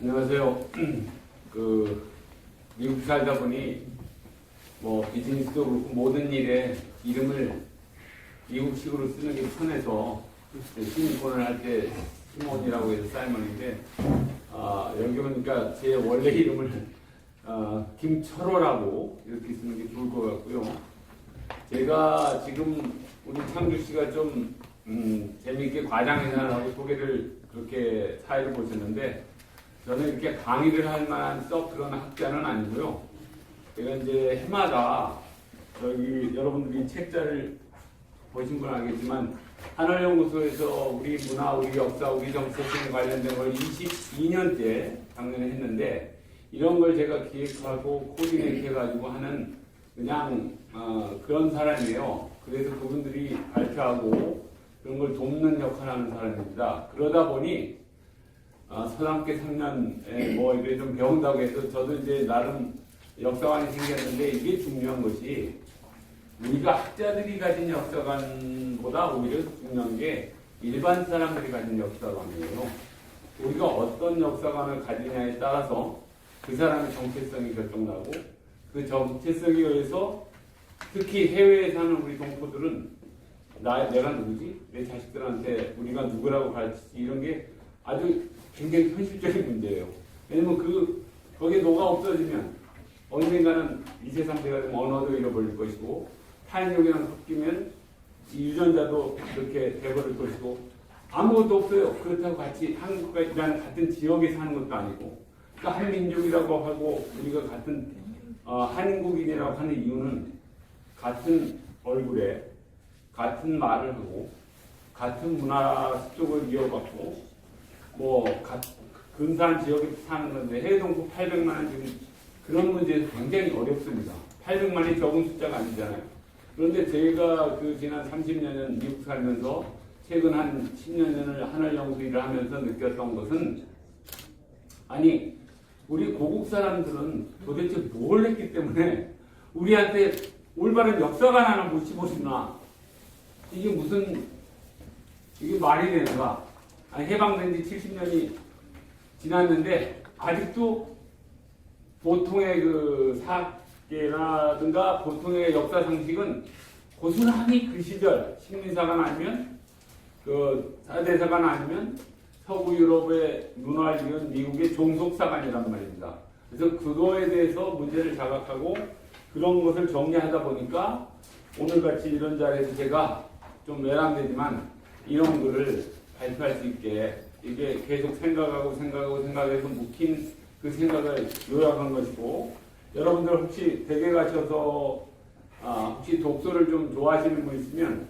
안녕하세요. 그 미국 살다 보니 뭐 비즈니스도 그렇고 모든 일에 이름을 미국식으로 쓰는 게 편해서 시민권을 할 때 시몬이라고 해서 사이먼인데 아, 여기 오니까 제 원래 이름을 아, 김철호라고 이렇게 쓰는 게 좋을 것 같고요. 제가 지금 우리 창주 씨가 좀 음, 재미있게 과장해서 하고 소개를 그렇게 사회를 보셨는데 저는 이렇게 강의를 할 만한 썩 그런 학자는 아니고요. 제가 이제 해마다 저기 여러분들이 책자를 보신 분 알겠지만 하늘연구소에서 우리 문화, 우리 역사, 우리 정책 등 관련된 걸 22년째 작년에 했는데 이런 걸 제가 기획하고 코디네이트 해가지고 하는 그냥 어, 그런 사람이에요. 그래서 그분들이 발표하고 그런 걸 돕는 역할을 하는 사람입니다. 그러다 보니 아, 서당계 3년에 뭐 이래 좀 배운다고 해서 저도 이제 나름 역사관이 생겼는데 이게 중요한 것이 우리가 학자들이 가진 역사관보다 오히려 중요한 게 일반 사람들이 가진 역사관이에요. 우리가 어떤 역사관을 가지냐에 따라서 그 사람의 정체성이 결정나고 그 정체성에 의해서 특히 해외에 사는 우리 동포들은 나, 내가 누구지? 내 자식들한테 우리가 누구라고 가르치지? 이런 게 아주 굉장히 현실적인 문제예요. 왜냐면 그, 거기에 노가 없어지면 언젠가는 이 세상 대가 되면 언어도 잃어버릴 것이고 타인력이랑 섞이면 이 유전자도 그렇게 돼버릴 것이고 아무것도 없어요. 그렇다고 같이 한국이라는 같은 지역에 사는 것도 아니고 그러니까 한민족이라고 하고 우리가 같은 어, 한국인이라고 하는 이유는 같은 얼굴에 같은 말을 하고 같은 문화 습속을 이어받고 뭐 가- 근사한 지역에 사는 건데 해외 동포 800만은 지금 그런 문제에서 굉장히 어렵습니다. 800만이 적은 숫자가 아니잖아요. 그런데 제가 그 지난 30년은 미국 살면서 최근 한 10년을 하늘 연구 일을 하면서 느꼈던 것은 아니 우리 고국 사람들은 도대체 뭘 했기 때문에 우리한테 올바른 역사관 하나 못 씹어주나? 이게 무슨 이게 말이 되는가? 아니, 해방된 지 70년이 지났는데 아직도 보통의 그 사학계 라든가 보통의 역사 상식은 고스란히 그 시절 식민사관 아니면 그 사대사관 아니면 서구 유럽의 문화를 이은 미국의 종속사관이란 말입니다. 그래서 그거에 대해서 문제를 자각하고 그런 것을 정리하다 보니까 오늘같이 이런 자리에서 제가 좀 외람되지만 이런 글을 발표할 수 있게 이게 계속 생각하고 생각하고 생각해서 묵힌 그 생각을 요약한 것이고 여러분들 혹시 댁에 가셔서 아, 혹시 독서를 좀 좋아하시는 분 있으면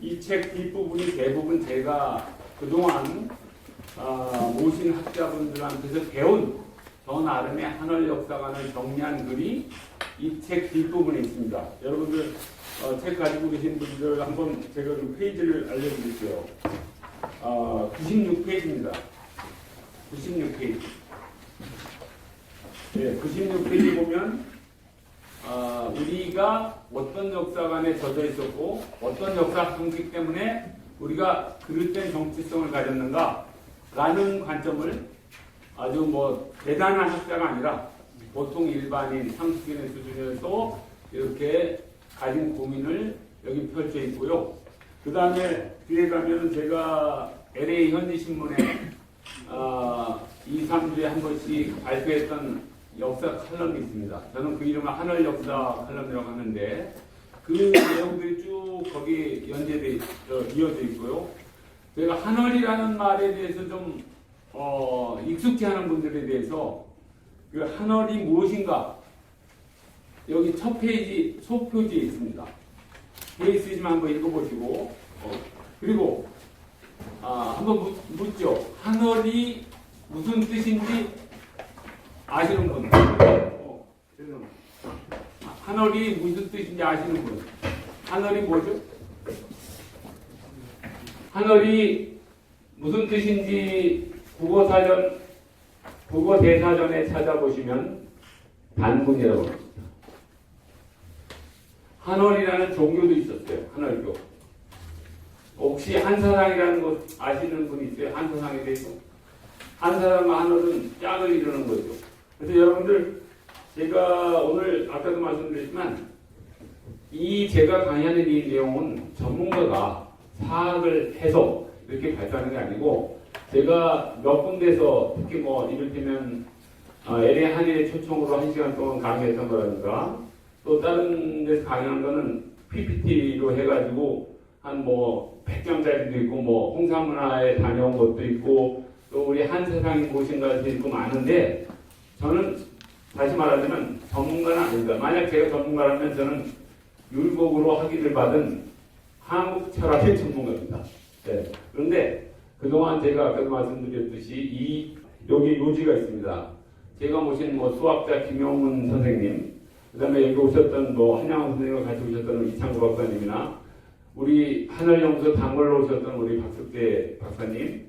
이 책 뒷부분이 대부분 제가 그동안 아, 모신 학자분들한테서 배운 저 나름의 한월 역사관을 정리한 글이 이 책 뒷부분에 있습니다. 여러분들 어, 책 가지고 계신 분들 한번 제가 그 페이지를 알려드릴게요. 아, 96페이지입니다. 96페이지. 네, 96페이지 보면 아, 우리가 어떤 역사관에 젖어 있었고 어떤 역사 상식 때문에 우리가 그릇된 정치성을 가졌는가 라는 관점을 아주 뭐 대단한 학자가 아니라 보통 일반인 상식인의 수준에서 이렇게 가진 고민을 여기 펼쳐 있고요. 그 다음에 뒤에 가면은 제가 LA 현지신문에 아, 2, 3주에 한 번씩 발표했던 역사 칼럼이 있습니다. 저는 그 이름을 하늘 역사 칼럼이라고 하는데 그 내용들이 쭉 거기 연재돼 어, 이어져 있고요. 제가 하늘이라는 말에 대해서 좀 어, 익숙해 하는 분들에 대해서 그 하늘이 무엇인가 여기 첫 페이지 소표지에 있습니다. 페이스지만 한번 읽어보시고 어, 그리고 아, 한번 묻, 묻죠. 하늘이 무슨 뜻인지 아시는 분? 어. 하늘이 무슨 뜻인지 아시는 분? 하늘이 뭐죠? 하늘이 무슨 뜻인지 국어사전, 국어대사전에 찾아보시면 단군이라고 합니다. 한월이라는 종교도 있었어요. 한월교. 혹시 한사랑이라는 것 아시는 분 있어요? 한사랑에 대해서? 한사랑과 한월은 짝을 이루는 거죠. 그래서 여러분들 제가 오늘 아까도 말씀드렸지만 이 제가 강의하는 이 내용은 전문가가 사학을 해서 이렇게 발표하는 게 아니고 제가 몇 군데서 특히 뭐 이를테면 어, LA 한일의 초청으로 한 시간 동안 강의했던 거라든가 또 다른 데서 강의한 거는 PPT로 해가지고 한 뭐 100점짜리도 있고 뭐 홍사문화에 다녀온 것도 있고 또 우리 한세상이 무엇인가도 있고 많은데 저는 다시 말하자면 전문가는 아닙니다. 만약 제가 전문가라면 저는 율곡으로 학위를 받은 한국 철학의 전문가입니다. 네. 그런데 그동안 제가 아까도 말씀드렸듯이 이 여기 요지가 있습니다. 제가 모신 뭐 수학자 김용훈 선생님, 그 다음에 여기 오셨던 뭐 한양원 선생님과 같이 오셨던 이창구 박사님이나 우리 하늘연구소 단골로 오셨던 우리 박석대 박사님,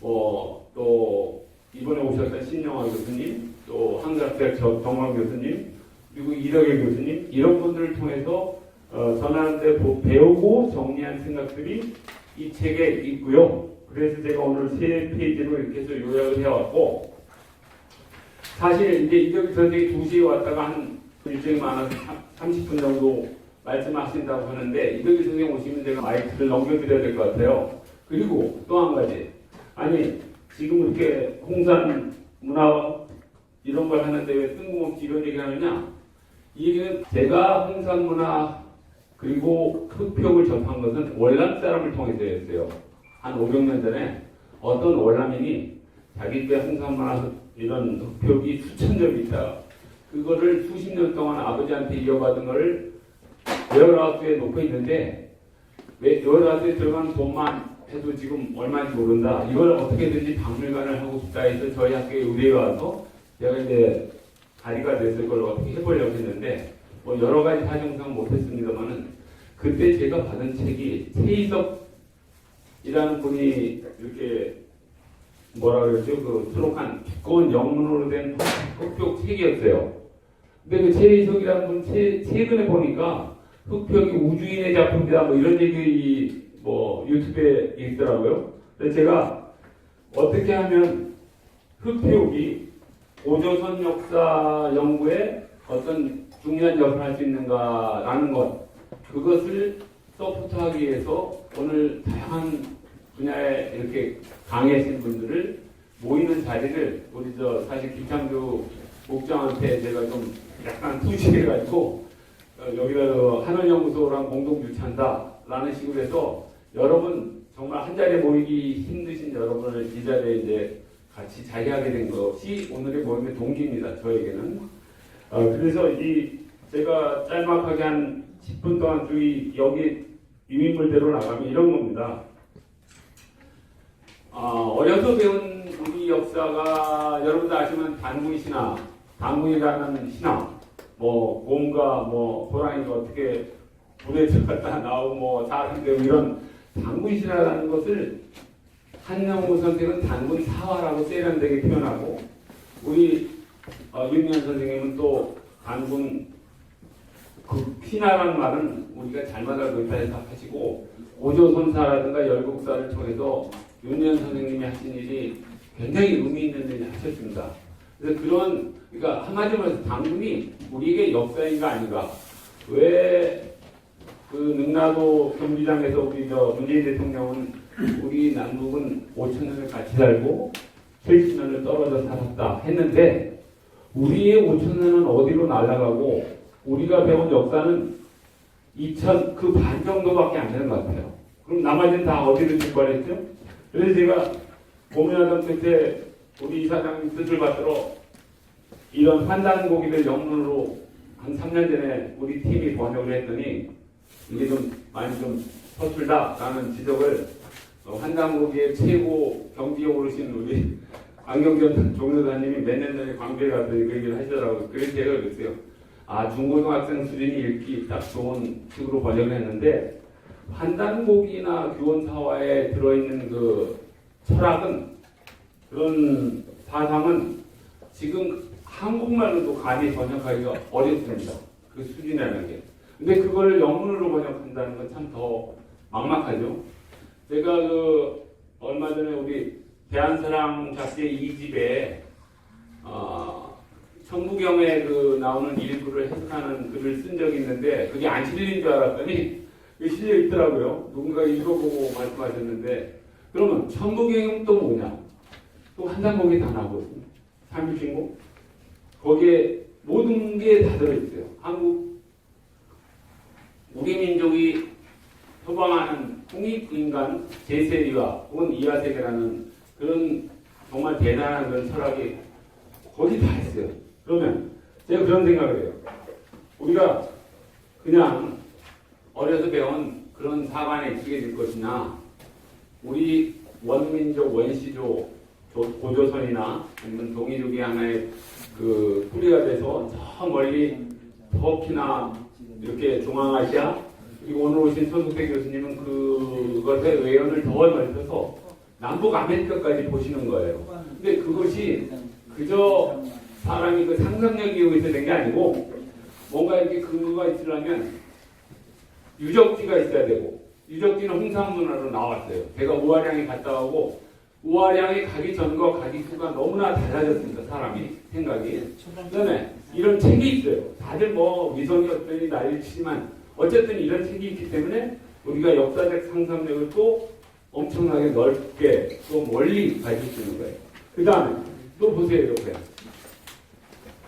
뭐또 이번에 오셨던 신영화 교수님, 또 한국대학 정광 교수님, 그리고 이덕일 교수님 이런 분들을 통해서 어, 전하는데 보- 배우고 정리한 생각들이 이 책에 있고요. 그래서 제가 오늘 세 페이지로 이렇게 해서 요약을 해왔고 사실 이제 이덕일 선생이 2시에 왔다가 한 일정이 많아서 30분 정도 말씀하신다고 하는데 이덕일 선생님 오시면 제가 마이크를 넘겨드려야 될 것 같아요. 그리고 또 한 가지 아니 지금 이렇게 홍산 문화 이런 걸 하는데 왜 뜬금없이 이런 얘기 하느냐 이 얘기는 제가 홍산 문화 그리고 흑표를 접한 것은 월남 사람을 통해서였어요. 한 500년 전에 어떤 월남인이 자기 때 홍산 문화 이런 흑표기 수천 점이 있다. 그거를 수십 년 동안 아버지한테 이어받은 거를 웨어하우스에 놓고 있는데 왜 웨어하우스에 들어간 돈만 해도 지금 얼마인지 모른다. 이걸 어떻게든지 박물관을 하고 싶다 해서 저희 학교에 의뢰에 와서 제가 이제 다리가 됐을 걸 어떻게 해보려고 했는데 뭐 여러 가지 사정상 못했습니다만은 그때 제가 받은 책이 최희석이라는 분이 이렇게 뭐라 그랬죠? 그 수록한 두꺼운 영문으로 된 흑표 책이었어요. 근데 그 최희석이라는 분 최, 최근에 보니까 흑표기 우주인의 작품이다 뭐 이런 얘기 뭐 유튜브에 있더라고요. 그래서 제가 어떻게 하면 흑표기 오조선 역사 연구에 어떤 중요한 역할을 할 수 있는가라는 것 그것을 서포트하기 위해서 오늘 다양한 분야에 이렇게 강해진 분들을 모이는 자리를 우리 저 사실 김창규 목장한테 제가 좀 약간 투시해가지고 어, 여기다 그 하늘연구소랑 공동 유치한다라는 식으로 해서 여러분 정말 한 자리에 모이기 힘드신 여러분을 이 자리에 이제 같이 자리하게 된 것이 오늘의 모임의 동기입니다. 저에게는. 어, 그래서 이 제가 짤막하게 한 10분 동안 쭉 여기 유인물대로 나가면 이런 겁니다. 어, 어려서 배운 우리 역사가 여러분들 아시면 단군 신화, 단군이라는 신화, 뭐 곰과 뭐 호랑이가 어떻게 불에 들어갔다 나오고 뭐 사람 되고 이런 단군 신화라는 것을 한영우 선생은 단군 사화라고 세련되게 표현하고 우리 어, 윤미현 선생님은 또 단군 그 신화라는 말은 우리가 잘못 알고 있다 해서 하시고 오조선사라든가 열국사를 통해서 윤미현 선생님이 하신 일이 굉장히 의미 있는 일을 하셨습니다. 그래서 그런 그러니까 한마디로 해서 당군이 우리에게 역사인가 아닌가 왜 그 능라도 경기장에서 우리 저 문재인 대통령은 우리 남북은 5천 년을 같이 살고 70년을 떨어져 살았다 했는데 우리의 5천 년은 어디로 날아가고 우리가 배운 역사는 2천 그 반 정도밖에 안 되는 것 같아요. 그럼 나머지는 다 어디로 직관했죠? 그래서 제가 고민하던 끝에 우리 이사장님 뜻을 받들어 이런 환단고기를 영문으로 한 3년 전에 우리 팀이 번역을 했더니 이게 좀 많이 좀 서툴다 라는 지적을 어, 환단고기의 최고 경지에 오르신 우리 안경전 종로사님이 몇 년 전에 광주에 가서 그 얘기를 하시더라고요. 그래서 제가 그랬어요. 아, 중고등학생 수준이 읽기 딱 좋은 식으로 번역을 했는데, 판단곡이나 교원사화에 들어있는 그 철학은 그런 사상은 지금 한국말로도 감히 번역하기가 어렵습니다. 그 수준이라는 게. 근데 그걸 영문으로 번역한다는 건 참 더 막막하죠. 제가 그 얼마 전에 우리 대한사랑 잡지 2집에 어, 천부경에 그 나오는 일부를 해석하는 글을 쓴 적이 있는데 그게 안 실린 줄 알았더니 실려 있더라고요. 누군가 읽어보고 말씀하셨는데 그러면 천부경은 또 뭐냐? 또 한단목이 다 나오거든요. 삼일신고 거기에 모든 게 다 들어있어요. 한국 우리 민족이 표방하는 국립인간 제세리와 혹은 이하세계라는 그런 정말 대단한 그런 철학이 거기 다 있어요. 그러면 제가 그런 생각을 해요. 우리가 그냥 어려서 배운 그런 사관에 익숙해질 것이나 우리 원민족 원시족 조- 고조선이나 아니면 동이족이 하나의 그 뿌리가 돼서 저 멀리 터키나 이렇게 중앙아시아 오늘 오신 손석대 교수님은 그것의 외연을 더 넓혀서 남북 아메리카까지 보시는 거예요. 근데 그것이 그저 사람이 그 상상력이 의해서 된 게 아니고 뭔가 이렇게 근거가 있으려면 유적지가 있어야 되고 유적지는 홍상 문화로 나왔어요. 제가 우아량에 갔다 오고 우아량에 가기 전과 가기 후가 너무나 달라졌습니다. 사람이 생각이. 그다음에 이런 책이 있어요. 다들 뭐 위성이 어쩌니 난리 치지만 어쨌든 이런 책이 있기 때문에 우리가 역사적 상상력을 또 엄청나게 넓게 또 멀리 가질 수 있는 거예요. 그 다음에 또 보세요 이렇게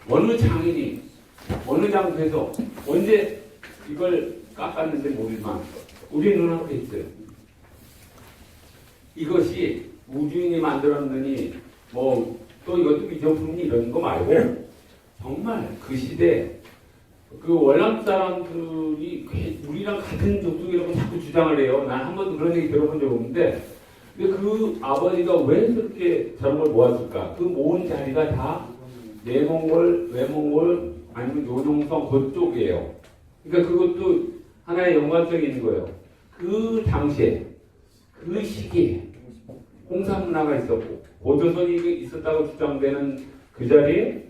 어느 장인이 어느 장소에서 언제 이걸 깎았는지 모르지만 우리 눈앞에 있어요. 이것이 우주인이 만들었느니 뭐 또 이것도 미정품이 이런 거 말고 정말 그 시대 그 월남 사람들이 꽤 우리랑 같은 족속이라고 자꾸 주장을 해요. 난 한 번도 그런 얘기 들어본 적 없는데 근데 그 아버지가 왜 그렇게 저런 걸 모았을까? 그 모은 자리가 다 내몽골, 외몽골 아니면 요동성 그쪽이에요. 그러니까 그것도 하나의 연관성이 있는 거예요. 그 당시에 그 시기에 홍삼문화가 있었고 고조선이 있었다고 주장되는 그 자리에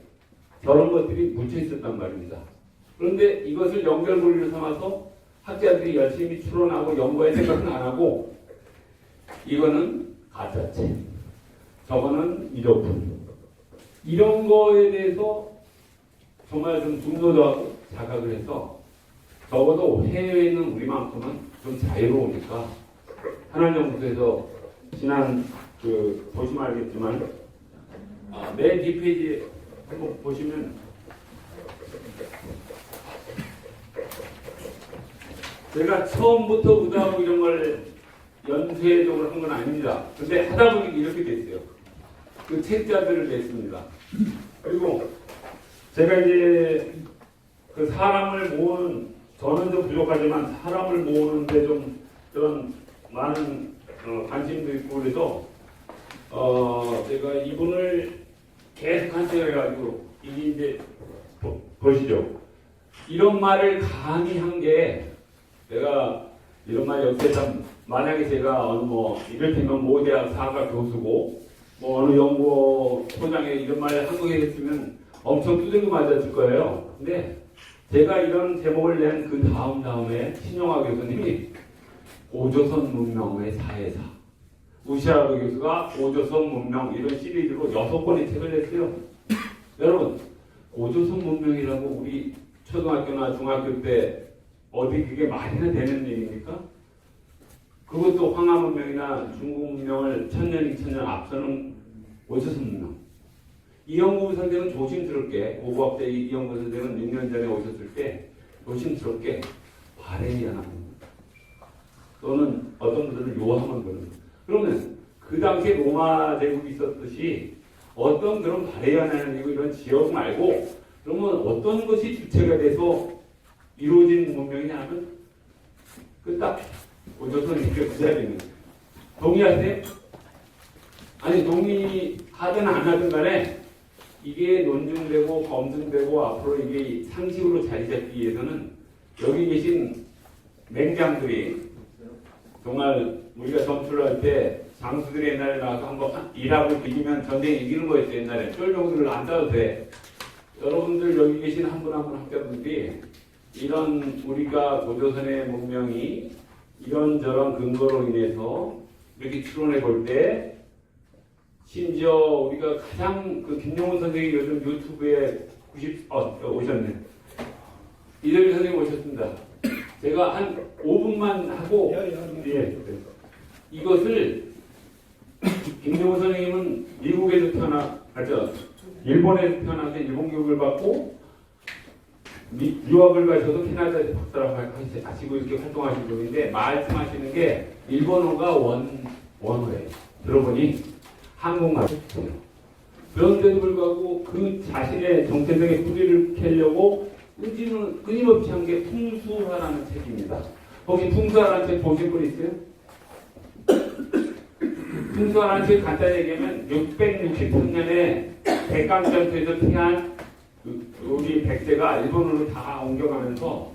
저런 것들이 묻혀 있었단 말입니다. 그런데 이것을 연결고리로 삼아서 학자들이 열심히 추론하고 연구할 생각은 안 하고 이거는 가짜책, 저거는 미적분 이런 거에 대해서 정말 좀 분노도 하고 자각을 해서 적어도 해외에 있는 우리만큼은 좀 자유로우니까 하나연구소에서 지난 그 보시면 알겠지만 아, 내 뒷페이지에 한번 보시면 제가 처음부터 의도하고 이런 걸 연쇄적으로 한 건 아닙니다. 근데 하다 보니 이렇게 됐어요. 그 책자들을 냈습니다. 그리고 제가 이제 그 사람을 모으는 저는 좀 부족하지만 사람을 모으는데 좀 그런 많은 어, 관심도 있고 그래서 어 제가 이분을 계속 간청해가지고 이게 이제 보, 보시죠. 이런 말을 감히 한게 내가 이런 말 여기에서 만약에 제가 어느 뭐 이를테면 모대학 사과 교수고 뭐 어느 연구소장에 이런 말을 한국에 했으면 엄청 두들겨 맞았을 거예요. 근데 제가 이런 제목을 낸 그 다음 다음에 신용화 교수님이 오조선 문명의 사회사 우시아르 교수가 오조선 문명 이런 시리즈로 여섯 권의 책을 냈어요. 여러분 오조선 문명이라고 우리 초등학교나 중학교 때 어디 그게 말이나 되는 얘기입니까? 그것도 황하 문명이나 중국 문명을 천년, 이천년 앞서는 오조선 문명. 이영구 선생은 조심스럽게 고고학자 이영구 선생은 6년 전에 오셨을 때 조심스럽게 바레니아나 또는 어떤 분들은 요함을 부릅니다. 그러면 그 당시에 로마 제국이 있었듯이 어떤 그런 바레니아나 이런 지역 말고 그러면 어떤 것이 주체가 돼서 이루어진 문명이냐 하면 그딱 오조선이 그 자리는 동의하세요? 아니 동의하든 안 하든 간에 이게 논증되고 검증되고 앞으로 이게 상식으로 자리 잡기 위해서는 여기 계신 맹장들이 정말 우리가 점수를 할 때 장수들이 옛날에 나와서 한번 일하고 비기면 전쟁 이기는 거였어요 옛날에. 쫄병들을 안 싸도 돼. 여러분들 여기 계신 한 분 한 분 학자분들이 이런 우리가 고조선의 문명이 이런저런 근거로 인해서 이렇게 추론해 볼 때 심지어 우리가 가장 그 김용훈 선생님이 요즘 유튜브에 90 어, 오셨네. 이정희 선생님 오셨습니다. 제가 한 5분만 하고 예, 이것을 김정은 선생님은 미국에서 태어나, 아저 일본에서 태어나서 일본 교육을 받고 미, 유학을 가셔서 캐나다에서 박사라고 하시- 하시고 이렇게 활동하시는 분인데 말씀하시는 게 일본어가 원 원어예요. 들어보니 한국말. 그런데도 불구하고 그 자신의 정체성의 뿌리를 캐려고 끊임, 끊임없이 한 게 풍수화라는 책입니다. 혹시 풍수화라는 책 보신 분 있어요? 풍수화라는 책 간단히 얘기하면 663년에 백강전투에서 피한 그 우리 백제가 일본으로 다 옮겨가면서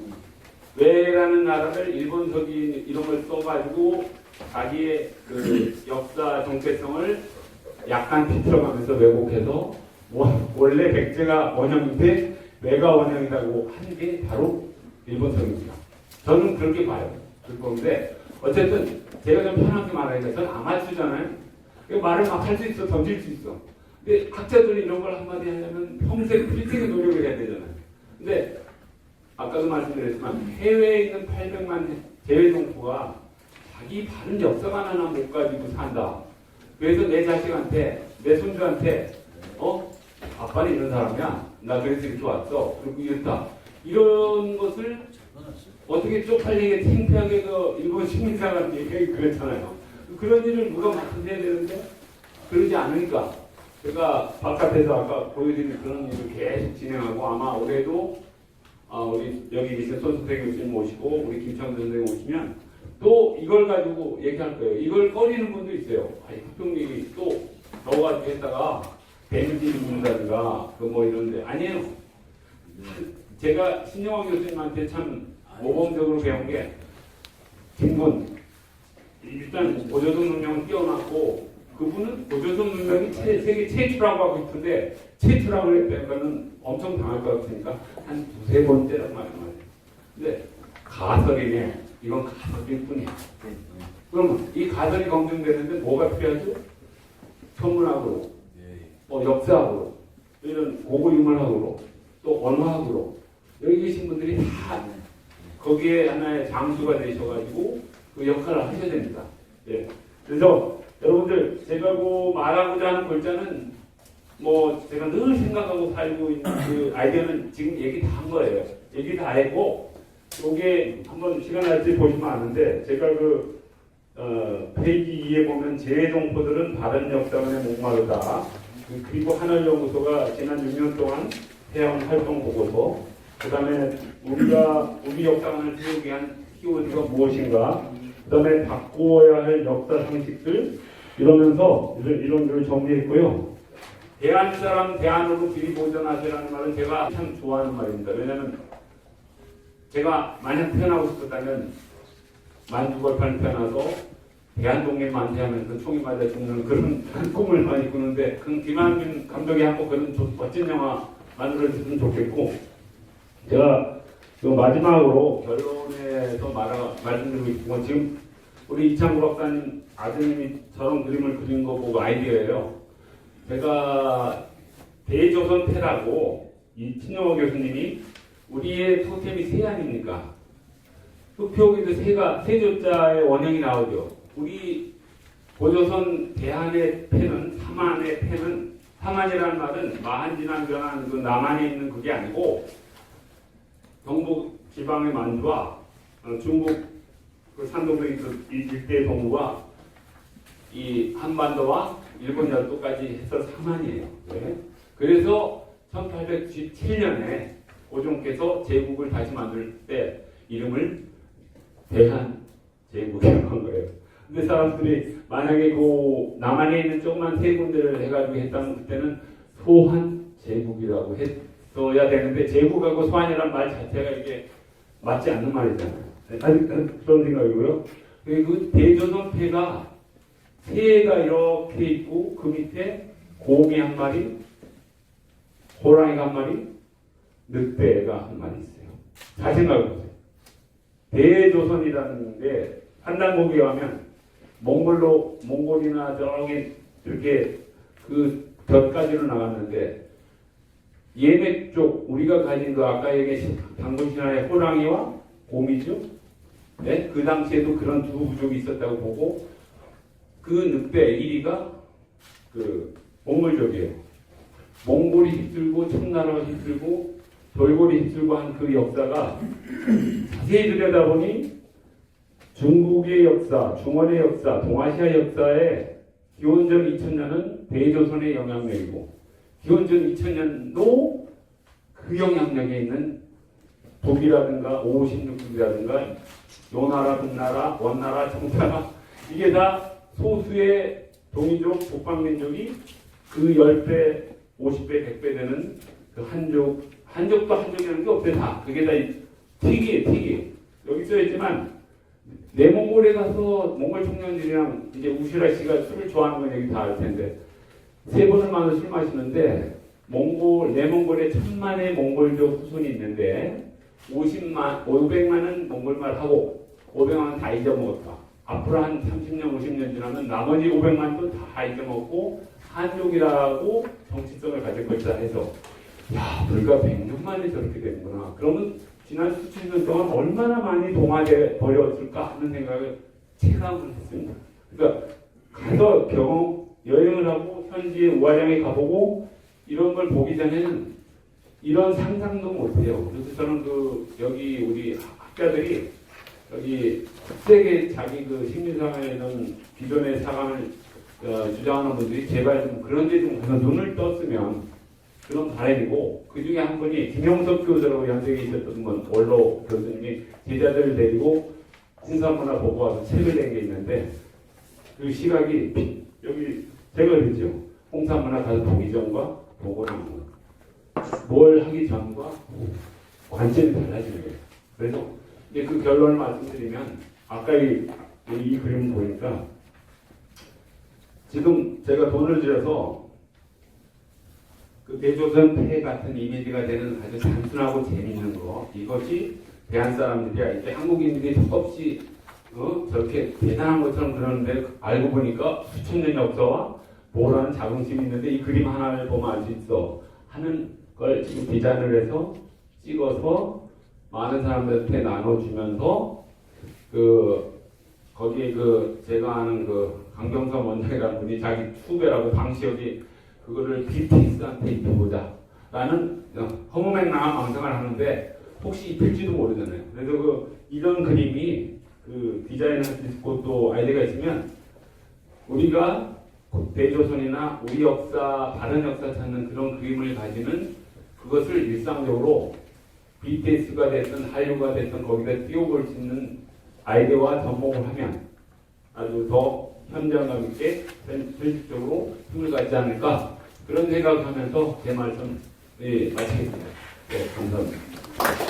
왜라는 나라를 일본적인 이름을 써가지고 자기의 그 역사 정체성을 약간 비틀어가면서 왜곡해서 원- 원래 백제가 원형인데 왜가 원형이라고 한게 바로 일본성입니다. 저는 그렇게 봐요. 그런데 어쨌든 제가 좀 편하게 말하니까 저는 아마추잖아요. 말을 막 할 수 있어, 던질 수 있어. 근데 학자들이 이런 걸 한마디 하려면 평생 필승의 노력을 해야 되잖아요. 근데 아까도 말씀드렸지만 해외에 있는 800만 재외동포가 자기 바른 역사관 하나 못 가지고 산다. 그래서 내 자식한테, 내 손주한테, 어? 아빠는 이런 사람이야. 나 그래서 이렇게 왔어. 그리고 이랬다. 이런 것을 어떻게 쪽팔리게 창피하게 그 일본 시민사관 얘기 그랬잖아요. 그런 일을 누가 맡아야 되는데 그러지 않으니까 제가 바깥에서 아까 보여드린 그런 일을 계속 진행하고 아마 올해도 아, 우리 여기 계신 손수태 교수님 오시고 우리 김창수 선생님 오시면 또 이걸 가지고 얘기할 거예요. 이걸 꺼리는 분도 있어요. 아니 학병님이 또 넣어가지고 했다가 데미지 입는다든가 그 뭐 이런데 아니에요. 제가 신영환 교수님한테 참 모범적으로 배운 게 김군 일단 고조선 문명은 뛰어났고 그분은 고조선 문명이 최- 세계 최초라고 하고 있는데 최초라고 했다는 엄청 당할 것 같으니까 한 두세 번째란 말이에요. 근데 가설이네. 이건 가설일 뿐이야. 그러면 이 가설이 검증되는데 뭐가 필요하죠? 천문학으로, 뭐 역사학으로, 이런 고고 인문학으로, 또 언어학으로 여기 계신 분들이 다 거기에 하나의 장수가 되셔가지고 그 역할을 하셔야 됩니다. 예. 그래서 여러분들 제가 그 말하고자 하는 글자는 뭐 제가 늘 생각하고 살고 있는 그 아이디어는 지금 얘기 다 한 거예요. 얘기 다 했고 요게 한번 시간 날 때 보시면 아는데 제가 그 어, 페이지 2에 보면 재해동포들은 다른 역사관에 목마르다. 그- 그리고 하늘연구소가 지난 6년 동안 해온 활동 보고서 그 다음에 우리가 우리 역사관을 세우기 위한 키워드가 무엇인가 그 다음에 바꾸어야 할 역사 상식들 이러면서 이런, 걸 정리했고요. 대한 사람 대안으로 비리보전하세라는 말은 제가 참 좋아하는 말입니다. 왜냐하면 제가 만약 태어나고 싶었다면 만주벌판 태어나서 대한독립 만세하면서 총이 맞아 죽는 그런 꿈을 많이 꾸는데 그 김한균 감독이 한번 그런 조- 멋진 영화 만들어줬으면 좋겠고 제가 그 마지막으로 결론에서 말씀드리고 싶은 건 지금 우리 이창구 박사님 아드님이 저런 그림을 그린 거 보고 아이디어예요. 제가 대조선 패라고 이 친영호 교수님이 우리의 토템이 새 아닙니까? 흑표기도 새가 세조자의 원형이 나오죠. 우리 고조선 대한의 패는 사만의 패는 사만이라는 말은 마한 지난 변한 그 남한에 있는 그게 아니고 경북 지방의 만주와 어, 중국 그 산동도 그 일대 동부와 이 한반도와 일본 열도까지 해서 사만이에요. 네. 그래서 1897년에 고종께서 제국을 다시 만들 때 이름을 대한 제국이라고 한 거예요. 근데 사람들이 만약에 그 남한에 있는 조그만 세 군데를 해가지고 했다면 그때는 소한 제국이라고 했 어야 되는데 제국하고 소한이라는 말 자체가 이게 맞지 않는 말이잖아요. 아직 그런 생각이고요. 그 대조선패가 새가 이렇게 있고 그 밑에 곰이 한 마리, 호랑이가 한 마리, 늑대가 한 마리 있어요. 잘 생각해 보세요. 대조선이라는 게 한단국에 가면 몽골로 몽골이나 저기 이렇게 그 벽까지로 나갔는데 예매 쪽 우리가 가진 그 아까 얘기한 당군 신화의 호랑이와 곰이죠. 네? 그 당시에도 그런 두 부족이 있었다고 보고 그 늑대 1위가 그 몽골족이에요. 몽골이 휩쓸고 청나라가 휩쓸고 돌고리 휩쓸고 한 그 역사가 자세히 들여다보니 중국의 역사, 중원의 역사, 동아시아 역사의 기원전 2000년은 대조선의 영향력이고 기원전 2000년도 그 영향력에 있는 독이라든가 56국이라든가 요나라, 금나라, 원나라, 청나라 이게 다 소수의 동이족, 북방민족이 그 10배, 50배, 100배 되는 그 한족, 한족도 한족이라는 게 없대 다. 그게 다 튀기, 튀기. 여기 써있지만 내몽골에 가서 몽골 청년들이랑 이제 우시라 씨가 술을 좋아하는 건 여기 다 알 텐데 세 번을 만에 술 마시는데 몽골 내몽골에 천만의 몽골족 후손이 있는데 50만 500만은 몽골말 하고 500만은 다 잊어먹었다. 앞으로 한 30년 50년 지나면 나머지 500만도 다 잊어먹고 한족이라고 정체성을 가질 것이다 해서 야 불과 100년 만에 저렇게 되는구나. 그러면 지난 수천 년 동안 얼마나 많이 동화돼 버렸을까 하는 생각을 체감을 했습니다. 그러니까 가서 경험 여행을 하고 현지에 우아량에 가보고 이런 걸 보기 전에는 이런 상상도 못해요. 그래서 저는 그 여기 우리 학자들이 여기 세계 자기 그 식민사회는 기존의 사관을 어, 주장하는 분들이 제발 좀 그런 데 좀 가서 눈을 떴으면 그런 바람이고 그 중에 한 분이 김용석 교수라고 연세에 있었던 분 원로 교수님이 제자들을 데리고 홍사문화 보고 와서 책을 낸 게 있는데 그 시각이 여기 제가 그랬죠 홍사문화 가서 보기 전과 보고 나면 뭘 하기 전과 관점이 달라지는 거예요. 그래서 이제 그 결론을 말씀드리면 아까 이, 이 그림 보니까 지금 제가 돈을 들여서 그 대조선 폐 같은 이미지가 되는 아주 단순하고 재밌는 거 이것이 대한 사람들이 이제 한국인들이 턱없이 어? 저렇게 대단한 것처럼 그러는데 알고 보니까 수천 년 역사와 뭐라는 자긍심이 있는데 이 그림 하나를 보면 알 수 있어 하는 걸 지금 디자인을 해서 찍어서 많은 사람들한테 나눠주면서 그 거기에 그 제가 아는 그 강경선 원장이라는 분이 자기 후배라고 당시 여기 그거를 BTS한테 입혀보자 라는 허무맹랑한 망상을 하는데 혹시 입힐지도 모르잖아요. 그래서 그 이런 그림이 그 디자인할 수 있고 또 아이디어가 있으면 우리가 대조선이나 우리 역사, 다른 역사 찾는 그런 그림을 가지는 그것을 일상적으로 BTS가 됐든 한류가 됐든 거기다 띄워볼 수 있는 아이디어와 접목을 하면 아주 더 현장감 있게 현- 현실적으로 힘을 갖지 않을까 그런 생각을 하면서 제 말씀 예, 마치겠습니다. 네, 감사합니다.